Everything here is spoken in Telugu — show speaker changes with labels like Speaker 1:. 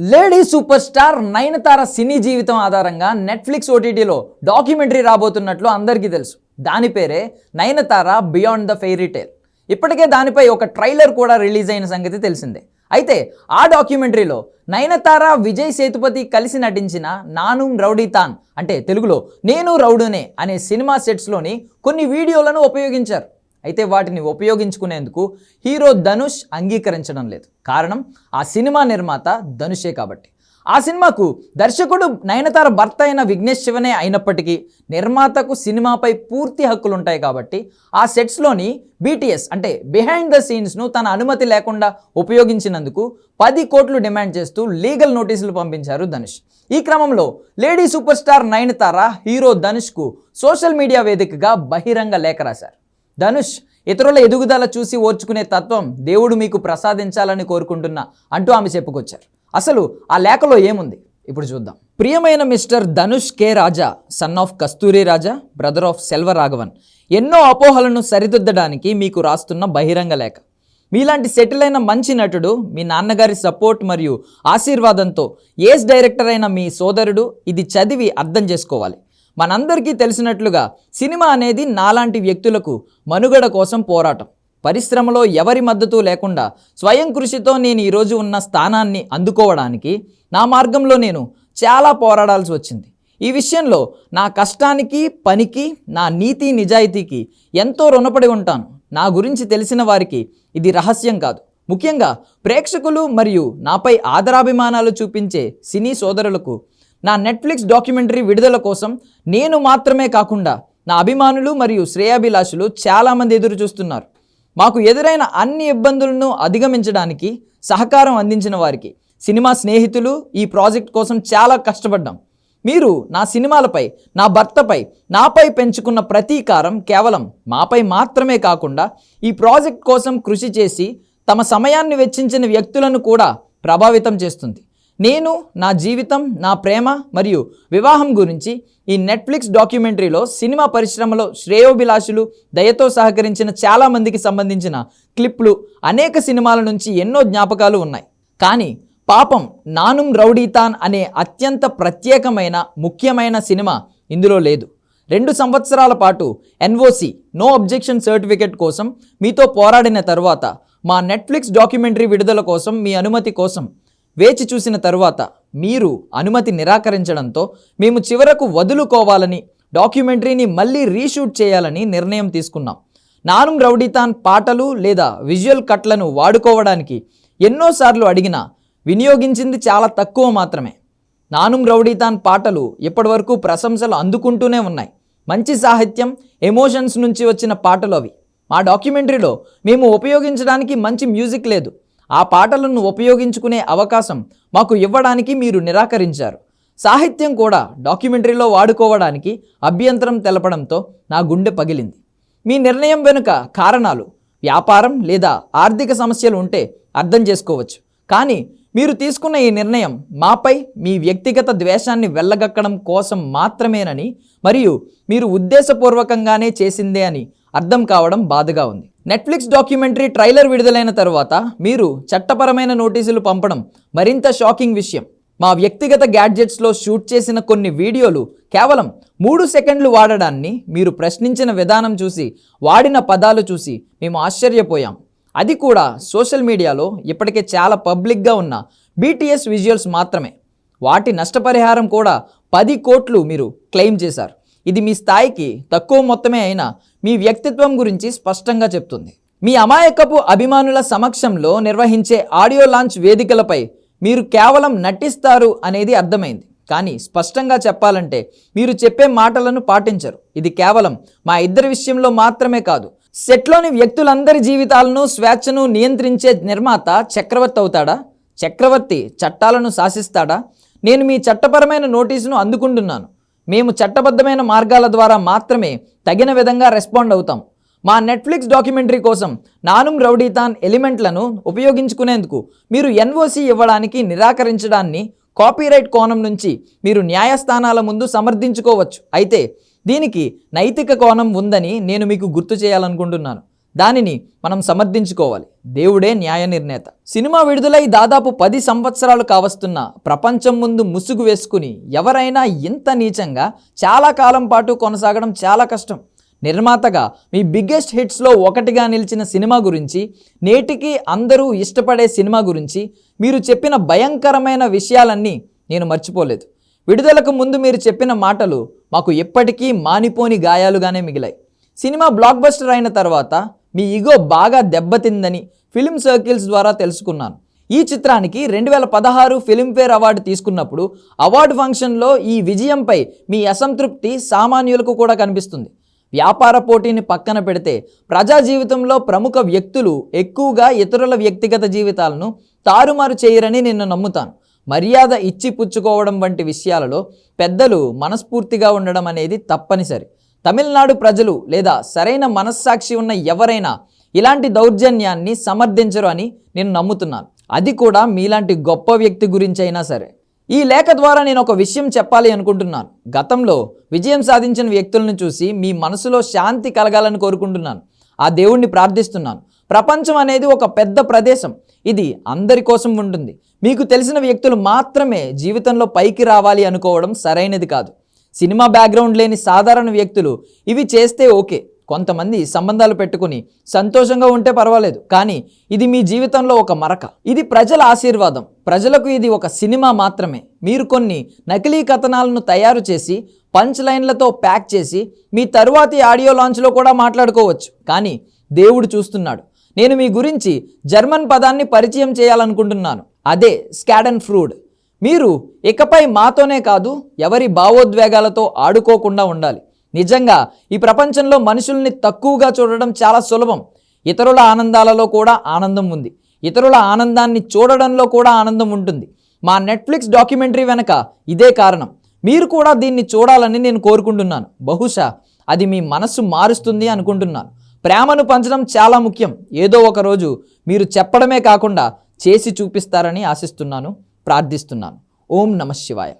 Speaker 1: లేడీ సూపర్ స్టార్ నయనతార సినీ జీవితం ఆధారంగా నెట్ఫ్లిక్స్ ఓటీటీలో డాక్యుమెంటరీ రాబోతున్నట్లు అందరికీ తెలుసు. దాని పేరే Nayanthara beyond the fairy tale. ఇప్పటికే దానిపై ఒక ట్రైలర్ కూడా రిలీజ్ అయిన సంగతి తెలిసిందే. అయితే ఆ డాక్యుమెంటరీలో నయనతార విజయ్ సేతుపతి కలిసి నటించిన నాను రౌడీతాన్ అంటే తెలుగులో నేను రౌడునే అనే సినిమా సెట్స్లోని కొన్ని వీడియోలను ఉపయోగించారు. అయితే వాటిని ఉపయోగించుకునేందుకు హీరో ధనుష్ అంగీకరించడం లేదు. కారణం ఆ సినిమా నిర్మాత ధనుషే కాబట్టి. ఆ సినిమాకు దర్శకుడు నయనతార భర్త అయిన విఘ్నేష్ శివనే అయినప్పటికీ నిర్మాతకు సినిమాపై పూర్తి హక్కులు ఉంటాయి కాబట్టి ఆ సెట్స్లోని బీటీఎస్ అంటే బిహైండ్ ద సీన్స్ను తన అనుమతి లేకుండా ఉపయోగించినందుకు పది కోట్లు డిమాండ్ చేస్తూ లీగల్ నోటీసులు పంపించారు ధనుష్. ఈ క్రమంలో lady super star Nayanthara hero ధనుష్కు సోషల్ మీడియా వేదికగా బహిరంగ లేఖ రాశారు. ధనుష్ ఇతరుల ఎదుగుదల చూసి ఓర్చుకునే తత్వం దేవుడు మీకు ప్రసాదించాలని కోరుకుంటున్నా అంటూ ఆమె చెప్పుకొచ్చారు. అసలు ఆ లేఖలో ఏముంది? ఇప్పుడు చూద్దాం. ప్రియమైన mister Dhanush K. Raja son of Kasthuri Raja brother of Selvaraghavan ఎన్నో అపోహలను సరిదిద్దడానికి మీకు రాస్తున్న బహిరంగ లేఖ. మీలాంటి సెటిల్ అయిన మంచి నటుడు మీ నాన్నగారి సపోర్ట్ మరియు ఆశీర్వాదంతో ఏస్ డైరెక్టర్ అయిన మీ సోదరుడు ఇది చదివి అర్థం చేసుకోవాలి. మనందరికీ తెలిసినట్లుగా సినిమా అనేది నాలాంటి వ్యక్తులకు మనుగడ కోసం పోరాటం. పరిశ్రమలో ఎవరి మద్దతు లేకుండా స్వయం కృషితో నేను ఈరోజు ఉన్న స్థానాన్ని అందుకోవడానికి నా మార్గంలో నేను చాలా పోరాడాల్సి వచ్చింది. ఈ విషయంలో నా కష్టానికి పనికి నా నీతి నిజాయితీకి ఎంతో రుణపడి ఉంటాను. నా గురించి తెలిసిన వారికి ఇది రహస్యం కాదు. ముఖ్యంగా ప్రేక్షకులు మరియు నాపై ఆదరాభిమానాలు చూపించే సినీ సోదరులకు నా నెట్ఫ్లిక్స్ డాక్యుమెంటరీ విడుదల కోసం నేను మాత్రమే కాకుండా నా అభిమానులు మరియు శ్రేయాభిలాషులు చాలామంది ఎదురు చూస్తున్నారు. మాకు ఎదురైన అన్ని ఇబ్బందులను అధిగమించడానికి సహకారం అందించిన వారికి సినిమా స్నేహితులు ఈ ప్రాజెక్ట్ కోసం చాలా కష్టపడ్డాం. మీరు నా సినిమాలపై నా భర్తపై నాపై పెంచుకున్న ప్రతీకారం కేవలం మాపై మాత్రమే కాకుండా ఈ ప్రాజెక్ట్ కోసం కృషి చేసి తమ సమయాన్ని వెచ్చించిన వ్యక్తులను కూడా ప్రభావితం చేస్తుంది. నేను నా జీవితం నా ప్రేమ మరియు వివాహం గురించి ఈ నెట్ఫ్లిక్స్ డాక్యుమెంటరీలో సినిమా పరిశ్రమలో శ్రేయోభిలాషులు దయతో సహకరించిన చాలామందికి సంబంధించిన క్లిప్లు అనేక సినిమాల నుంచి ఎన్నో జ్ఞాపకాలు ఉన్నాయి. కానీ పాపం నానుం రౌడీతాన్ అనే అత్యంత ప్రత్యేకమైన ముఖ్యమైన సినిమా ఇందులో లేదు. రెండు సంవత్సరాల పాటు ఎన్ఓసి నో అబ్జెక్షన్ సర్టిఫికెట్ కోసం మీతో పోరాడిన తర్వాత మా నెట్ఫ్లిక్స్ డాక్యుమెంటరీ విడుదల కోసం మీ అనుమతి కోసం వేచి చూసిన తరువాత మీరు అనుమతి నిరాకరించడంతో మేము చివరకు వదులుకోవాలని డాక్యుమెంటరీని మళ్ళీ రీషూట్ చేయాలని నిర్ణయం తీసుకున్నాం. నానుం రౌడీతాన్ పాటలు లేదా విజువల్ కట్లను వాడుకోవడానికి ఎన్నోసార్లు అడిగినా వినియోగించింది చాలా తక్కువ మాత్రమే. నానుం రౌడీతాన్ పాటలు ఇప్పటివరకు ప్రశంసలు అందుకుంటూనే ఉన్నాయి. మంచి సాహిత్యం ఎమోషన్స్ నుంచి వచ్చిన పాటలు అవి. మా డాక్యుమెంటరీలో మేము ఉపయోగించడానికి మంచి మ్యూజిక్ లేదు. ఆ పాటలను ఉపయోగించుకునే అవకాశం మాకు ఇవ్వడానికి మీరు నిరాకరించారు. సాహిత్యం కూడా డాక్యుమెంటరీలో వాడుకోవడానికి అభ్యంతరం తెలపడంతో నా గుండె పగిలింది. మీ నిర్ణయం వెనుక కారణాలు వ్యాపారం లేదా ఆర్థిక సమస్యలు ఉంటే అర్థం చేసుకోవచ్చు. కానీ మీరు తీసుకున్న ఈ నిర్ణయం మాపై మీ వ్యక్తిగత ద్వేషాన్ని వెళ్ళగక్కడం కోసం మాత్రమేనని మరియు మీరు ఉద్దేశపూర్వకంగానే చేసిందే అని అర్థం కావడం బాధగా ఉంది. నెట్ఫ్లిక్స్ డాక్యుమెంటరీ ట్రైలర్ విడుదలైన తర్వాత మీరు చట్టపరమైన నోటీసులు పంపడం మరింత షాకింగ్ విషయం. మా వ్యక్తిగత గ్యాడ్జెట్స్లో షూట్ చేసిన కొన్ని వీడియోలు కేవలం మూడు సెకండ్లు వాడడాన్ని మీరు ప్రశ్నించిన విధానం చూసి వాడిన పదాలు చూసి మేము ఆశ్చర్యపోయాం. అది కూడా సోషల్ మీడియాలో ఇప్పటికే చాలా పబ్లిక్గా ఉన్న బీటీఎస్ విజువల్స్ మాత్రమే. వాటి నష్టపరిహారం కూడా పది కోట్లు మీరు క్లెయిమ్ చేశారు. ఇది మీ స్థాయికి తక్కువ మొత్తమే అయినా మీ వ్యక్తిత్వం గురించి స్పష్టంగా చెప్తుంది. మీ అమాయకపు అభిమానుల సమక్షంలో నిర్వహించే ఆడియో లాంచ్ వేదికలపై మీరు కేవలం నటిస్తారు అనేది అర్థమైంది. కానీ స్పష్టంగా చెప్పాలంటే మీరు చెప్పే మాటలను పాటించరు. ఇది కేవలం మా ఇద్దరి విషయంలో మాత్రమే కాదు. సెట్లోని వ్యక్తులందరి జీవితాలను స్వేచ్ఛను నియంత్రించే నిర్మాత చక్రవర్తి అవుతాడా? చక్రవర్తి చట్టాలను శాసిస్తాడా? నేను మీ చట్టపరమైన నోటీసును అందుకుంటున్నాను. మేము చట్టబద్ధమైన మార్గాల ద్వారా మాత్రమే తగిన విధంగా రెస్పాండ్ అవుతాం. మా నెట్ఫ్లిక్స్ డాక్యుమెంటరీ కోసం నానుం రౌడీతాన్ ఎలిమెంట్లను ఉపయోగించుకునేందుకు మీరు ఎన్ఓసి ఇవ్వడానికి నిరాకరించడాన్ని కాపీరైట్ కోణం నుంచి మీరు న్యాయస్థానాల ముందు సమర్థించుకోవచ్చు. అయితే దీనికి నైతిక కోణం ఉందని నేను మీకు గుర్తు చేయాలనుకుంటున్నాను. దానిని మనం సమర్థించుకోవాలి. దేవుడే న్యాయ నిర్ణేత. సినిమా విడుదలై దాదాపు పది సంవత్సరాలు కావస్తున్న ప్రపంచం ముందు ముసుగు వేసుకుని ఎవరైనా ఇంత నీచంగా చాలా కాలం పాటు కొనసాగడం చాలా కష్టం. నిర్మాతగా మీ బిగ్గెస్ట్ హిట్స్లో ఒకటిగా నిలిచిన సినిమా గురించి నేటికి అందరూ ఇష్టపడే సినిమా గురించి మీరు చెప్పిన భయంకరమైన విషయాలన్నీ నేను మర్చిపోలేదు. విడుదలకు ముందు మీరు చెప్పిన మాటలు మాకు ఎప్పటికీ మానిపోని గాయాలుగానే మిగిలాయి. సినిమా బ్లాక్ బస్టర్ అయిన తర్వాత మీ ఈగో బాగా దెబ్బతిందని ఫిలిం సర్కిల్స్ ద్వారా తెలుసుకున్నాను. ఈ చిత్రానికి రెండు వేల పదహారు ఫిలింఫేర్ అవార్డు తీసుకున్నప్పుడు అవార్డు ఫంక్షన్లో ఈ విజయంపై మీ అసంతృప్తి సామాన్యులకు కూడా కనిపిస్తుంది. వ్యాపార పోటీని పక్కన పెడితే ప్రజా జీవితంలో ప్రముఖ వ్యక్తులు ఎక్కువగా ఇతరుల వ్యక్తిగత జీవితాలను తారుమారు చేయరని నేను నమ్ముతాను. మర్యాద ఇచ్చి పుచ్చుకోవడం వంటి విషయాలలో పెద్దలు మనస్ఫూర్తిగా ఉండడం అనేది తప్పనిసరి. తమిళనాడు ప్రజలు లేదా సరైన మనస్సాక్షి ఉన్న ఎవరైనా ఇలాంటి దౌర్జన్యాన్ని సమర్థించరు అని నేను నమ్ముతున్నాను. అది కూడా మీలాంటి గొప్ప వ్యక్తి గురించి అయినా సరే. ఈ లేఖ ద్వారా నేను ఒక విషయం చెప్పాలి అనుకుంటున్నాను. గతంలో విజయం సాధించిన వ్యక్తులను చూసి మీ మనసులో శాంతి కలగాలని కోరుకుంటున్నాను. ఆ దేవుణ్ణి ప్రార్థిస్తున్నాను. ప్రపంచం అనేది ఒక పెద్ద ప్రదేశం. ఇది అందరి కోసం ఉంటుంది. మీకు తెలిసిన వ్యక్తులు మాత్రమే జీవితంలో పైకి రావాలి అనుకోవడం సరైనది కాదు. సినిమా బ్యాక్గ్రౌండ్ లేని సాధారణ వ్యక్తులు ఇవి చేస్తే ఓకే. కొంతమంది సంబంధాలు పెట్టుకుని సంతోషంగా ఉంటే పర్వాలేదు కానీ ఇది మీ జీవితంలో ఒక మరక. ఇది ప్రజల ఆశీర్వాదం. ప్రజలకు ఇది ఒక సినిమా మాత్రమే. మీరు కొన్ని నకిలీ కథనాలను తయారు చేసి పంచ్ లైన్లతో ప్యాక్ చేసి మీ తరువాతి ఆడియో లాంచ్లో కూడా మాట్లాడుకోవచ్చు. కానీ దేవుడు చూస్తున్నాడు. నేను మీ గురించి జర్మన్ పదాన్ని పరిచయం చేయాలనుకుంటున్నాను. అదే స్కాడన్ ఫ్రూడ్ మీరు ఇకపై మాతోనే కాదు ఎవరి భావోద్వేగాలతో ఆడుకోకుండా ఉండాలి. నిజంగా ఈ ప్రపంచంలో మనుషుల్ని తక్కువగా చూడడం చాలా సులభం. ఇతరుల ఆనందాలలో కూడా ఆనందం ఉంది. ఇతరుల ఆనందాన్ని చూడడంలో కూడా ఆనందం ఉంటుంది. మా నెట్ఫ్లిక్స్ డాక్యుమెంటరీ వెనక ఇదే కారణం. మీరు కూడా దీన్ని చూడాలని నేను కోరుకుంటున్నాను. బహుశా అది మీ మనస్సు మారుస్తుంది అనుకుంటున్నాను. ప్రేమను పంచడం చాలా ముఖ్యం. ఏదో ఒక రోజు మీరు చెప్పడమే కాకుండా చేసి చూపిస్తారని ఆశిస్తున్నాను. ప్రార్థిస్తున్నాను. ఓం నమ శివాయ.